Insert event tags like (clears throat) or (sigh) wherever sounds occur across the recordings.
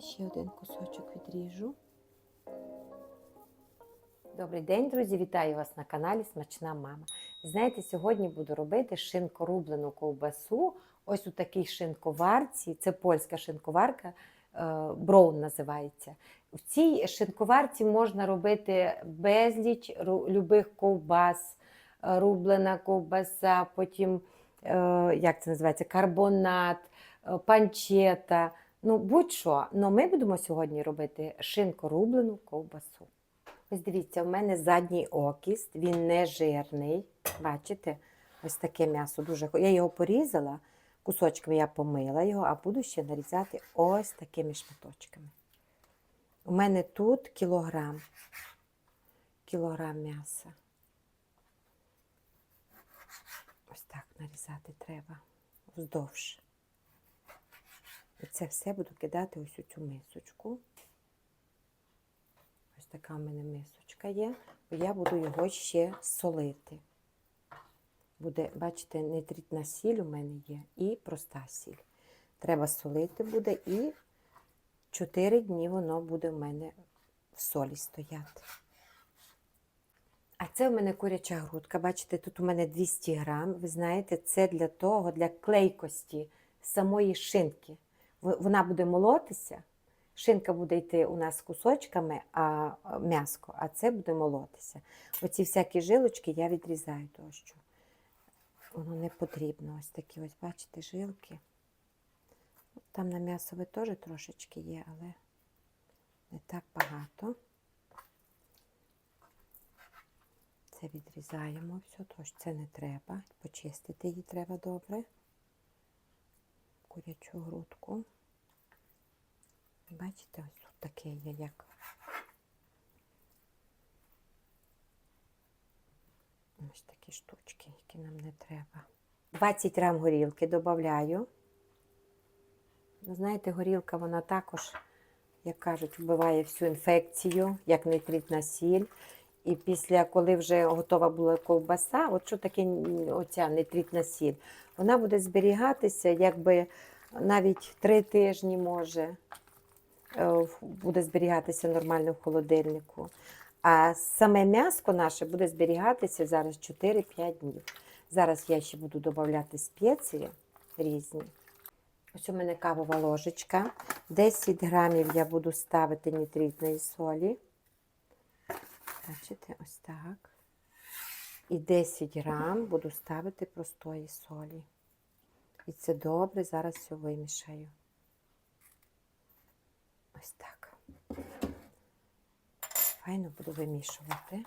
Ще один кусочок відріжу. Добрий день, друзі! Вітаю вас на каналі Смачна Мама. Знаєте, сьогодні буду робити шинкорублену ковбасу. Ось у такій шинковарці. Це польська шинковарка, е, броун називається. В цій шинковарці можна робити безліч любих ковбас, е, рублена ковбаса, потім, е, як це називається, карбонат, панчета. Ну, будь-що. Но ми будемо сьогодні робити шинкорублену ковбасу. Ось дивіться, у мене задній окіст, він не жирний. Бачите? Ось таке м'ясо дуже. Я його порізала, кусочками я помила його, а буду ще нарізати ось такими шматочками. У мене тут кілограм. Кілограм м'яса. Ось так нарізати треба вздовж. І це все буду кидати ось у цю мисочку. Ось така в мене мисочка є, я буду його ще солити. Буде, бачите, нитритна сіль у мене є і проста сіль. Треба солити буде, і 4 дні воно буде в мене в солі стояти. А це у мене куряча грудка. Бачите, тут у мене 200 грам. Ви знаєте, це для того, для клейкості самої шинки. Вона буде молотися. Шинка буде йти у нас кусочками, а м'яско, а це буде молотися. Оці всякі жилочки я відрізаю що Воно не потрібно. Ось такі ось, бачите, жилки. Там на м'ясове теж трошечки є, але не так багато. Це відрізаємо все, тож це не треба. Почистити її треба добре. Курячу грудку. Бачите, ось тут таке є, як. Ось такі штучки, які нам не треба. 20 грам горілки додаю. Ну, Знаєте, горілка вона також, як кажуть, вбиває всю інфекцію, як нитритна сіль. І після, коли вже готова була ковбаса, от що таке оця нитритна сіль, вона буде зберігатися якби навіть три тижні може е, буде зберігатися нормально в холодильнику. А саме м'яско наше буде зберігатися зараз 4-5 днів. Зараз я ще буду додавати спеції різні. Ось у мене кавова ложечка. 10 грамів я буду ставити нитритної солі. Бачите, ось так. І 10 грам буду ставити простої солі. І це добре, зараз все вимішаю. Ось так. Файно буду вимішувати.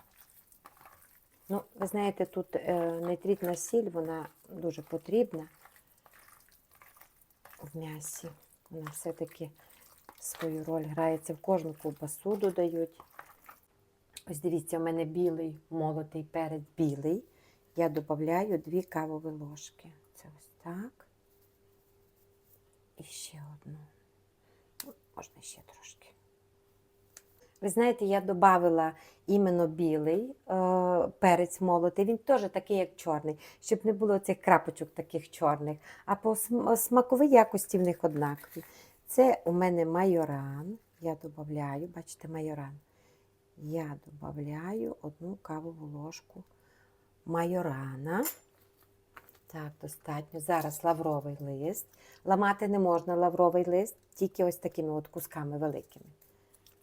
Ну, ви знаєте, тут е, нитритна сіль, вона дуже потрібна в м'ясі. Вона все-таки свою роль грає. Це в кожну ковбасу додають. Ось дивіться, у мене білий молотий перець білий. Я додаю 2 кавові ложки. Це ось так. І ще одну. Ну, Можна ще трошки. Ви знаєте, я додавала іменно білий е, перець молотий. Він теж такий, як чорний, щоб не було цих крапочок таких чорних. А по см- смаковій якості в них однакові. Це у мене майоран. Я додаю, бачите, майоран. Я додаю одну кавову ложку майорана. Так, достатньо. Зараз лавровий лист. Ламати не можна лавровий лист, тільки ось такими от кусками великими.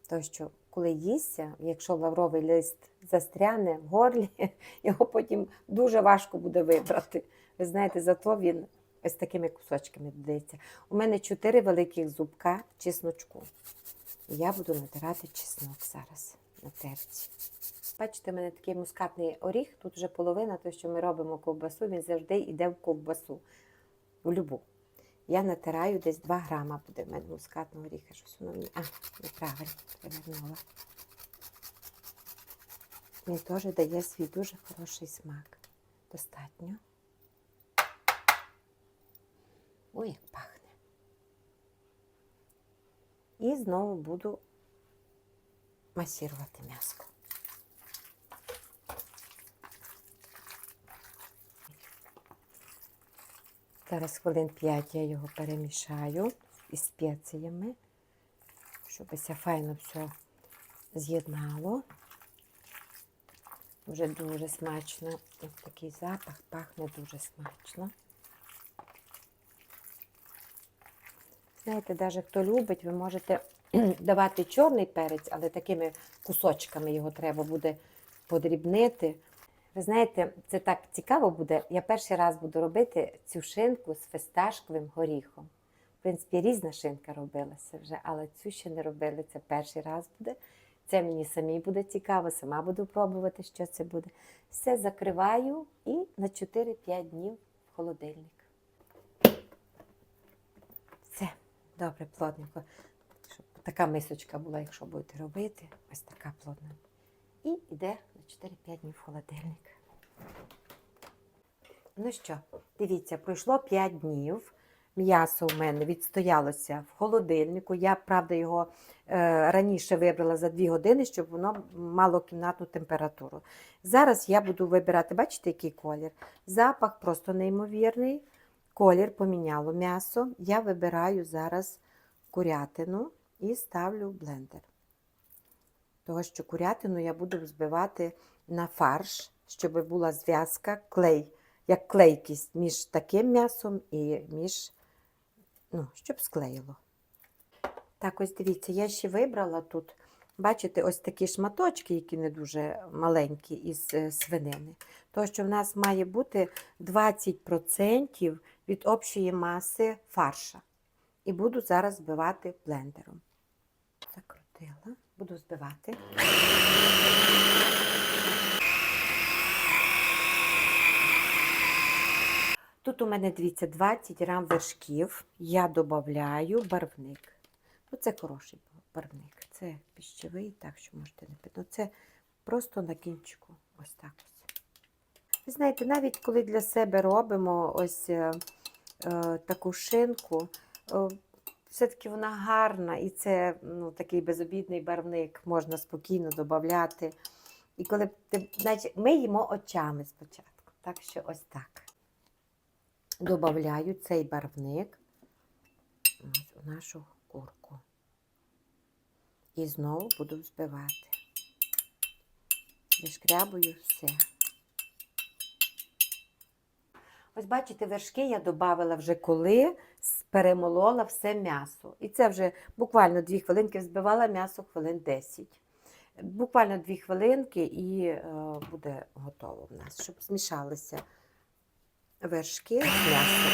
Тому що, коли їсться, якщо лавровий лист застряне в горлі, (laughs) його потім дуже важко буде вибрати. Ви знаєте, зато він ось такими кусочками додається. У мене чотири великих зубка чесночку. І я буду натирати чеснок зараз на терці. Бачите, у мене такий мускатний оріх, тут вже половина, то що ми робимо ковбасу, він завжди йде в ковбасу, в любу. Я натираю десь 2 грама буде в мене мускатного оріха. Щось воно мені. А, неправильно, перевернула. Він теж дає свій дуже хороший смак. Достатньо. Ой, як пахне. І знову буду масірувати м'яско. Зараз хвилин 5 я його перемішаю із спеціями. щоб все файно все з'єднало. Вже дуже смачно. Ось такий запах пахне дуже смачно. Знаєте, навіть хто любить, ви можете (clears throat) давати чорний перець, але такими кусочками його треба буде подрібнити. Ви знаєте, це так цікаво буде. Я перший раз буду робити цю шинку з фисташковим горіхом. В принципі, різна шинка робилася вже, але цю ще не робили. Це перший раз буде. Це мені самі буде цікаво, сама буду пробувати, що це буде. Все закриваю і на 4-5 днів в холодильник. Все, добре, плотненько. Така мисочка була, якщо будете робити. Ось така плотна. І йде на 4-5 днів в холодильник. Ну що, дивіться, пройшло 5 днів. М'ясо у мене відстоялося в холодильнику. Я, правда, його е, раніше вибрала за 2 години, щоб воно мало кімнатну температуру. Зараз я буду вибирати, бачите, який колір? Запах просто неймовірний. Колір поміняло м'ясо. Я вибираю зараз курятину і ставлю в блендер. Того, що курятину я буду взбивати на фарш, щоб була зв'язка, клей, як клейкість між таким м'ясом і між, ну, щоб склеїло. Так, ось дивіться, я ще вибрала тут, бачите, ось такі шматочки, які не дуже маленькі із е, свинини. Тому що в нас має бути 20% від общої маси фарша. І буду зараз збивати блендером. Закрутила, буду збивати. Тут у мене, дивіться, 20 грам вершків. Я додаю барвник. Ну, це хороший барвник. Це піщевий, так що можете не пити. Ну, це просто на кінчику. Ось так ось. Ви знаєте, навіть коли для себе робимо ось е, е, таку шинку, е, все-таки вона гарна, і це ну, такий безобідний барвник, можна спокійно додати. І коли ти, значить, ми їмо очами спочатку. Так що ось так. Добавляю цей барвник у нашу курку. І знову буду взбивати. Вишкрябую все. Ось бачите, вершки я додавала вже коли перемолола все м'ясо. І це вже буквально 2 хвилинки взбивала м'ясо хвилин 10. Буквально 2 хвилинки і е, буде готово в нас, щоб змішалися вершки з м'ясом.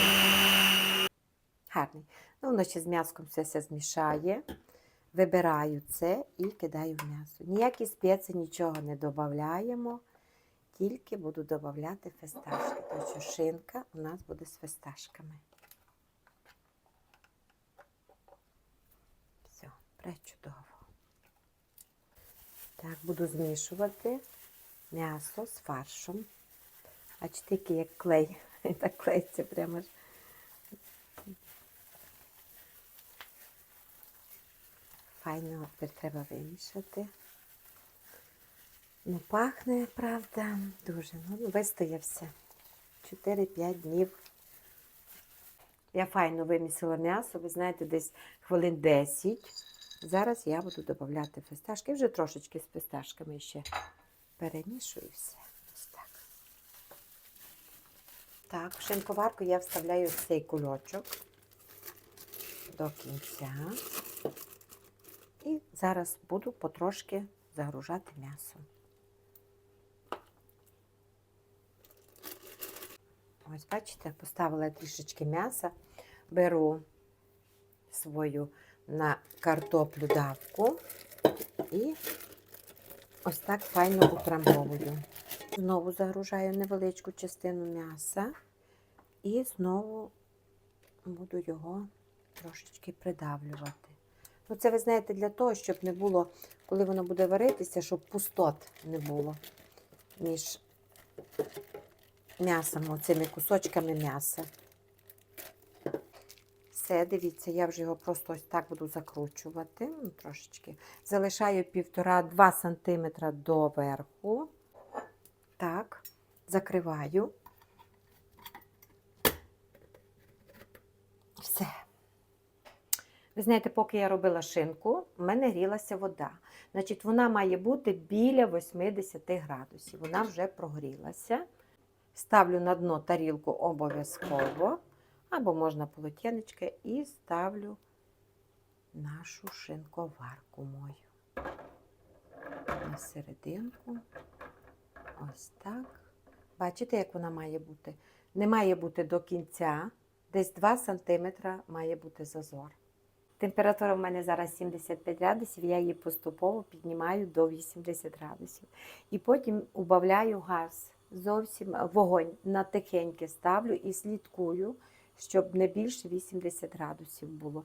Гарний. Ну, воно ще з м'яском все, все змішає. Вибираю це і кидаю в м'ясо. Ніякі спеції, нічого не додаємо, тільки буду додавати фисташки. Тому що шинка у нас буде з фисташками. Все, пречудово. Так, буду змішувати м'ясо з фаршом. А чи тільки як клей. (laughs) Так клеїться прямо ж. Файно тепер треба вимішати. Ну, пахне, правда, дуже. Ну, вистоявся. 4-5 днів. Я файно вимісила м'ясо, ви знаєте, десь хвилин 10. Зараз я буду додавати фисташки. Вже трошечки з фисташками ще перемішую все. Ось так. Так, в шинковарку я вставляю цей кульочок до кінця. І зараз буду потрошки загружати м'ясо. Ось, бачите, поставила трішечки м'яса, беру свою на картоплю давку і ось так файно утрамбовую. Знову загружаю невеличку частину м'яса і знову буду його трошечки придавлювати. Ну, це ви знаєте для того, щоб не було, коли воно буде варитися, щоб пустот не було між м'ясом, оцими кусочками м'яса. Все, дивіться, я вже його просто ось так буду закручувати. Ну, трошечки. Залишаю 1,5-2 см доверху. Так, закриваю. Все. Ви знаєте, поки я робила шинку, в мене грілася вода. Значить, вона має бути біля 80 градусів. Вона вже прогрілася. Ставлю на дно тарілку обов'язково, або можна полотенечки, і ставлю нашу шинковарку мою. На серединку. Ось так. Бачите, як вона має бути? Не має бути до кінця, десь 2 см має бути зазор. Температура в мене зараз 75 градусів, я її поступово піднімаю до 80 градусів. І потім убавляю газ, зовсім вогонь на тихеньке ставлю і слідкую, щоб не більше 80 градусів було.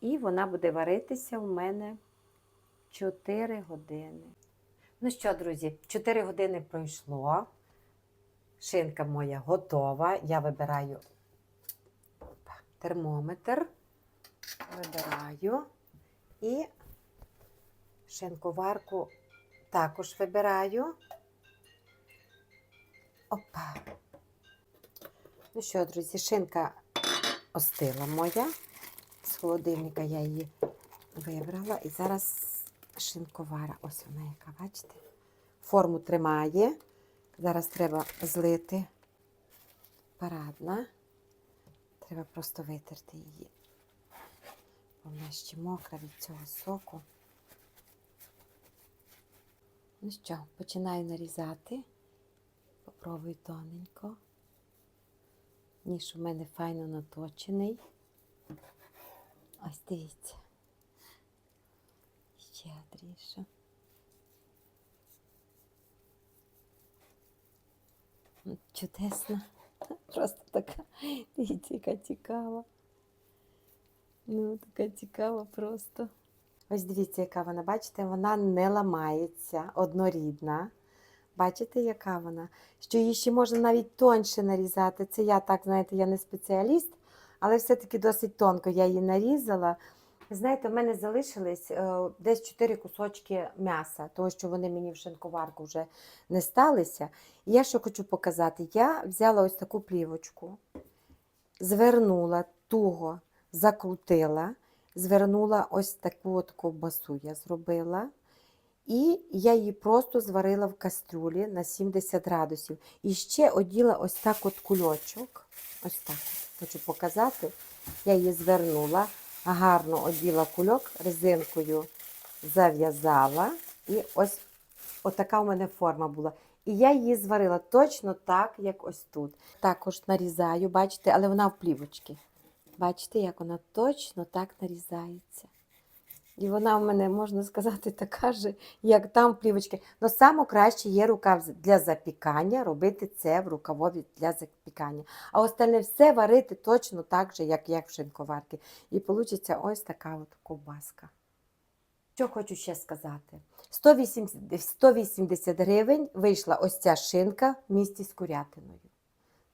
І вона буде варитися у мене 4 години. Ну що, друзі, 4 години пройшло. Шинка моя готова. Я вибираю термометр. Вибираю. І шинковарку також вибираю. Опа. Ну що, друзі, шинка остила моя. З холодильника я її вибрала. І зараз шинковара. Ось вона яка, бачите? Форму тримає. Зараз треба злити парадна. Треба просто витерти її. Вона ще мокра від цього соку. Ну що, починаю нарізати. Попробую тоненько. Ніж у мене файно наточений. Ось дивіться. Щедріше. Ну, Чудесна. (laughs) Просто така, дивіться, яка цікава. Ну, така цікава просто. Ось дивіться, яка вона, бачите, вона не ламається, однорідна. Бачите, яка вона? Що її ще можна навіть тоньше нарізати. Це я так, знаєте, я не спеціаліст, але все-таки досить тонко я її нарізала. Знаєте, в мене залишились е, десь 4 кусочки м'яса, тому що вони мені в шинковарку вже не сталися. І я що хочу показати, я взяла ось таку плівочку, звернула туго, закрутила, звернула ось таку от ковбасу я зробила. І я її просто зварила в кастрюлі на 70 градусів. І ще оділа ось так от кульочок. Ось так. Хочу показати. Я її звернула, гарно оділа кульок, резинкою зав'язала. І ось отака у мене форма була. І я її зварила точно так, як ось тут. Також нарізаю, бачите, але вона в плівочці. Бачите, як вона точно так нарізається. І вона в мене, можна сказати, (laughs) така ж, як там в плівочці. Но саме краще є рукав для запікання, робити це в рукавові для запікання. А остальне все варити точно так же, як, як в шинковарці. І вийде ось така от ковбаска. Що хочу ще сказати. 180, 180 гривень вийшла ось ця шинка в місті з курятиною.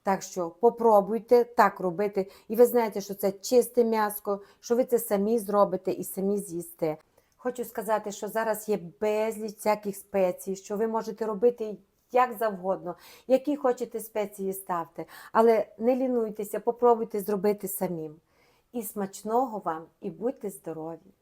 Так що попробуйте так робити. І ви знаєте, що це чисте м'ясо, що ви це самі зробите і самі з'їсте. Хочу сказати, що зараз є безліч всяких спецій, що ви можете робити як завгодно, які хочете спеції ставте. Але не лінуйтеся, попробуйте зробити самим. І смачного вам, і будьте здорові!